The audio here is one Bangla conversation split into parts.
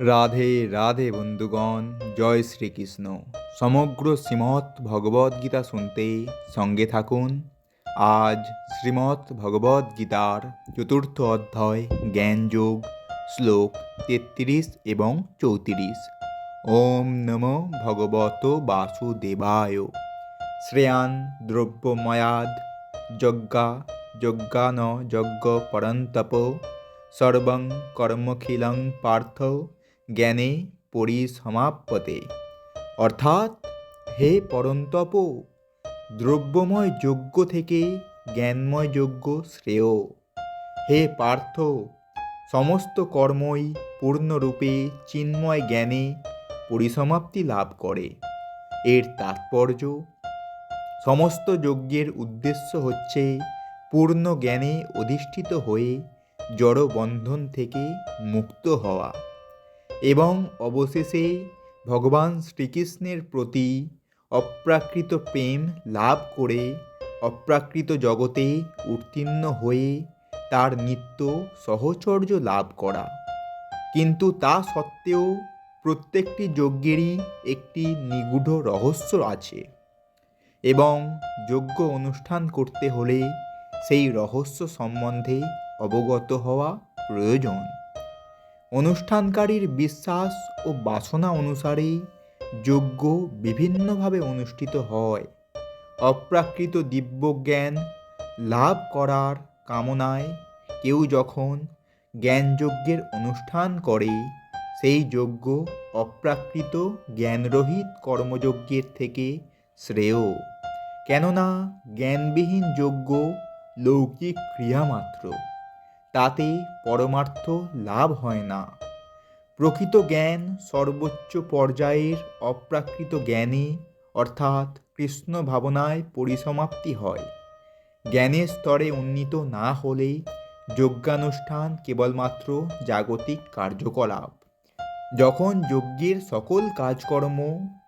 রাধে রাধে বন্ধুগণ, জয় শ্রীকৃষ্ণ। সমগ্র শ্রীমৎ ভগবদ্গীতা শুনতে সঙ্গে থাকুন। আজ শ্রীমৎ ভগবদ্গীতার চতুর্থ অধ্যায় জ্ঞানযোগ শ্লোক তেত্রিশ এবং চৌত্রিশ। ওম নম ভগবত বাসুদেবায়। শ্রেয়ান দ্রব্যময়াদ, যজ্ঞা যজ্ঞান যজ্ঞ পরন্তপ, সর্বং কর্মখিলং পার্থ। জ্ঞানে পরিসমাপ্যতে। অর্থাৎ হে পরন্তপ, দ্রব্যময় যজ্ঞ থেকে জ্ঞানময় যজ্ঞ শ্রেয়। হে পার্থ, সমস্ত কর্মই পূর্ণরূপে চিন্ময় জ্ঞানে পরিসমাপ্তি লাভ করে। এর তাৎপর্য, সমস্ত যজ্ঞের উদ্দেশ্য হচ্ছে পূর্ণ জ্ঞানে অধিষ্ঠিত হয়ে জড়বন্ধন থেকে মুক্ত হওয়া। এবং অবশেষে ভগবান শ্রীকৃষ্ণের প্রতি অপ্রাকৃত প্রেম লাভ করে অপ্রাকৃত জগতে উত্তীর্ণ হয়ে তার নিত্য সহচর্য লাভ করা। কিন্তু তা সত্ত্বেও প্রত্যেকটি যজ্ঞেরই একটি নিগূঢ় রহস্য আছে এবং যজ্ঞ অনুষ্ঠান করতে হলে সেই রহস্য সম্বন্ধে অবগত হওয়া প্রয়োজন। অনুষ্ঠানকারীর বিশ্বাস ও বাসনা অনুসারে যজ্ঞ বিভিন্নভাবে অনুষ্ঠিত হয়। অপ্রাকৃত দিব্যজ্ঞান লাভ করার কামনায় কেউ যখন জ্ঞানযজ্ঞের অনুষ্ঠান করে, সেই যজ্ঞ অপ্রাকৃত জ্ঞানরহিত কর্মযজ্ঞের থেকে শ্রেয়। কেননা জ্ঞানবিহীন যজ্ঞ লৌকিক ক্রিয়া মাত্র। তাতে পরমার্থ লাভ হয় না। প্রকৃত জ্ঞান সর্বোচ্চ পর্যায়ের অপ্রাকৃত জ্ঞানে, অর্থাৎ কৃষ্ণ ভাবনায় পরিসমাপ্তি হয়। জ্ঞানের স্তরে উন্নীত না হলে যজ্ঞানুষ্ঠান কেবলমাত্র জাগতিক কার্যকলাপ। যখন যজ্ঞের সকল কাজকর্ম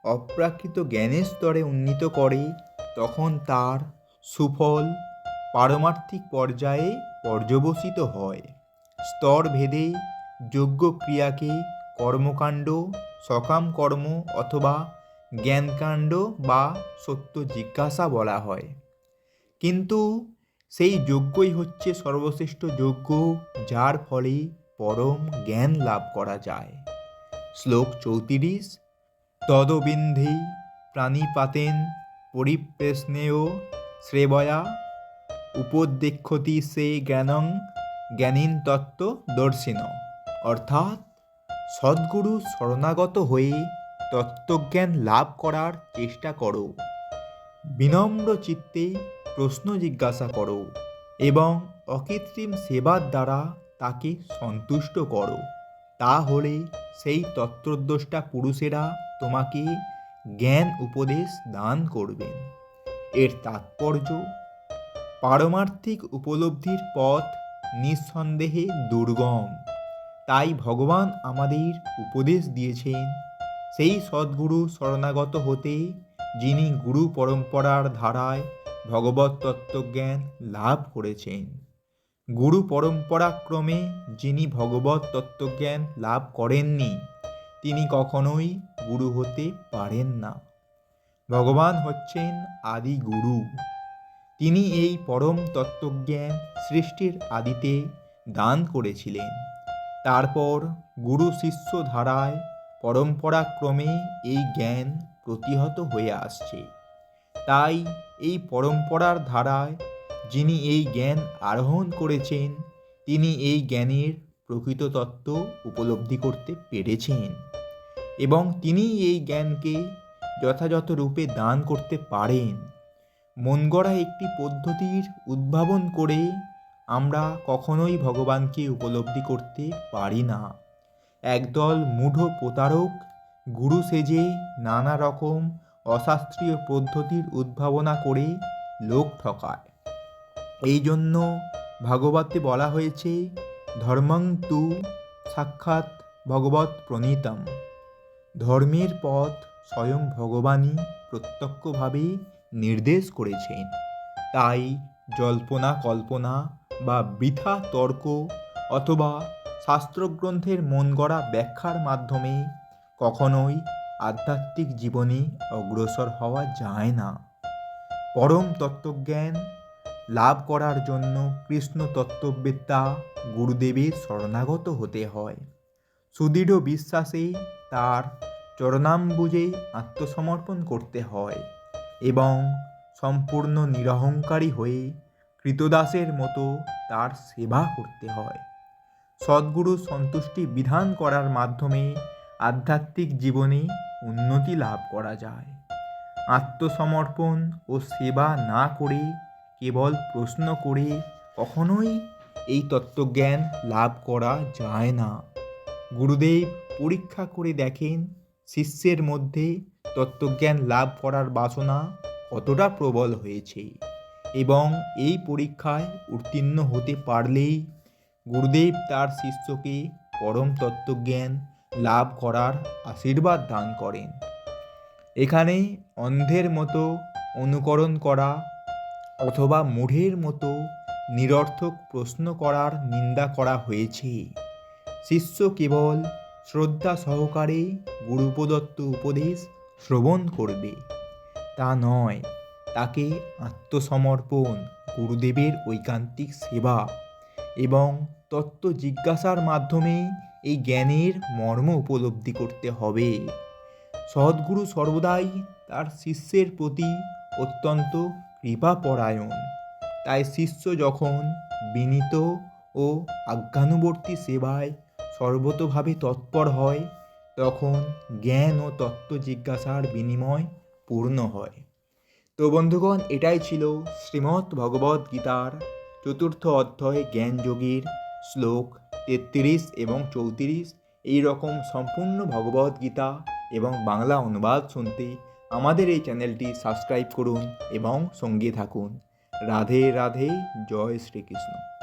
অপ্রাকৃত জ্ঞানের স্তরে উন্নীত করে, তখন তার সুফল পারমার্থিক পর্যায়ে পর্যবসিত হয়। স্তর ভেদে যোগ্য ক্রিয়াকে কর্মকাণ্ড, সকাম কর্ম অথবা জ্ঞানকাণ্ড বা সত্য জিজ্ঞাসা বলা হয়। কিন্তু সেই যজ্ঞই হচ্ছে সর্বশ্রেষ্ঠ যজ্ঞ যার ফলে পরম জ্ঞান লাভ করা যায়। শ্লোক চৌত্রিশ, তদবিন্ধি, প্রাণীপাতেন, পরিপ্রেষ্ণেয়, শ্রেবয়া উপদেক্ষতি সে জ্ঞানং জ্ঞানীন তত্ত্ব দর্শিন। অর্থাৎ সদ্গুরু শরণাগত হয়ে তত্ত্বজ্ঞান লাভ করার চেষ্টা করো। বিনম্র চিত্তে প্রশ্ন জিজ্ঞাসা করো এবং অকৃত্রিম সেবার দ্বারা তাকে সন্তুষ্ট করো। তাহলে সেই তত্ত্বদ্রষ্টা পুরুষেরা তোমাকে জ্ঞান উপদেশ দান করবেন। এর তাৎপর্য পারমার্থিক উপলব্ধির পথ নিঃসন্দেহে দুর্গম। তাই ভগবান আমাদের উপদেশ দিয়েছেন, সেই সদ্গুরু শরণাগত হতে, যিনি গুরু পরম্পরার ধারায় ভগবত তত্ত্বজ্ঞান লাভ করেছেন। গুরু পরম্পরাক্রমে যিনি ভগবত তত্ত্বজ্ঞান লাভ করেননি, তিনি কখনোই গুরু হতে পারেন না। ভগবান হচ্ছেন আদি গুরু তিনি এই পরম তত্ত্বজ্ঞান সৃষ্টির আদিতে দান করেছিলেন। তারপর গুরু শিষ্য ধারায় পরম্পরাক্রমে এই জ্ঞান প্রতিহত হয়ে আসছে। তাই এই পরম্পরার ধারায় যিনি এই জ্ঞান আরোহণ করেছেন, তিনি এই জ্ঞানের প্রকৃত তত্ত্ব উপলব্ধি করতে পেরেছেন এবং তিনি এই জ্ঞানকে যথাযথ রূপে দান করতে পারেন। মন গড়া একটি পদ্ধতির উদ্ভাবন করে আমরা কখনোই ভগবানকে উপলব্ধি করতে পারি না। একদল মূঢ় প্রতারক, গুরু সেজে নানা রকম অশাস্ত্রীয় পদ্ধতির উদ্ভাবনা করে লোক ঠকায়। এই জন্য ভাগবতে বলা হয়েছে, ধর্মং তু সাক্ষাৎ ভগবত প্রণীতম। ধর্মের পথ স্বয়ং ভগবানই প্রত্যক্ষভাবে নির্দেশ করেছেন। তাই জল্পনা কল্পনা বা বৃথা তর্ক অথবা শাস্ত্রগ্রন্থের মন গড়া ব্যাখ্যার মাধ্যমে কখনোই আধ্যাত্মিক জীবনে অগ্রসর হওয়া যায় না। পরম তত্ত্বজ্ঞান লাভ করার জন্য কৃষ্ণ তত্ত্ববেত্তা গুরুদেবের শরণাগত হতে হয়। সুদৃঢ় বিশ্বাসে তার চরণাম্বুজে আত্মসমর্পণ করতে হয়। এবং সম্পূর্ণ নিরহংকারী হয়ে কৃতদাসের মতো তার সেবা করতে হয়। সদ্গুরু সন্তুষ্টি বিধান করার মাধ্যমে আধ্যাত্মিক জীবনে উন্নতি লাভ করা যায়। আত্মসমর্পণ ও সেবা না করে কেবল প্রশ্ন করে কখনোই এই তত্ত্বজ্ঞান লাভ করা যায় না। গুরুদেব পরীক্ষা করে দেখেন, শিষ্যের মধ্যে তত্ত্বজ্ঞান লাভ করার বাসনা কতটা প্রবল হয়েছে এবং এই পরীক্ষায় উত্তীর্ণ হতে পারলেই গুরুদেব তার শিষ্যকে পরম তত্ত্বজ্ঞান লাভ করার আশীর্বাদ দান করেন। এখানে অন্ধের মতো অনুকরণ করা অথবা মূঢ়ের মতো নিরর্থক প্রশ্ন করার নিন্দা করা হয়েছে। শিষ্য কেবল শ্রদ্ধা সহকারে গুরুপদত্ত উপদেশ শ্রবণ করবে। তা নয়, তাকে আত্মসমর্পণ, গুরুদেবের ঐকান্তিক সেবা এবং তত্ত্ব জিজ্ঞাসার মাধ্যমে এই জ্ঞানের মর্ম উপলব্ধি করতে হবে। সদ্গুরু সর্বদাই তার শিষ্যের প্রতি অত্যন্ত কৃপাপরায়ণ। তাই শিষ্য যখন বিনীত ও আজ্ঞানুবর্তী সেবায় সর্বতোভাবে তৎপর হয় তখন জ্ঞান ও তত্ত্ব জিজ্ঞাসার বিনিময় পূর্ণ হয়। তো বন্ধুগণ, এটাই ছিল শ্রীমদ্ ভগবদ্ গীতার চতুর্থ অধ্যায় জ্ঞানযোগীর শ্লোক তেত্রিশ এবং চৌত্রিশ। এই রকম সম্পূর্ণ ভগবদ্ গীতা এবং বাংলা অনুবাদ শুনতে আমাদের এই চ্যানেলটি সাবস্ক্রাইব করুন এবং সঙ্গে থাকুন। রাধে রাধে, জয় শ্রীকৃষ্ণ।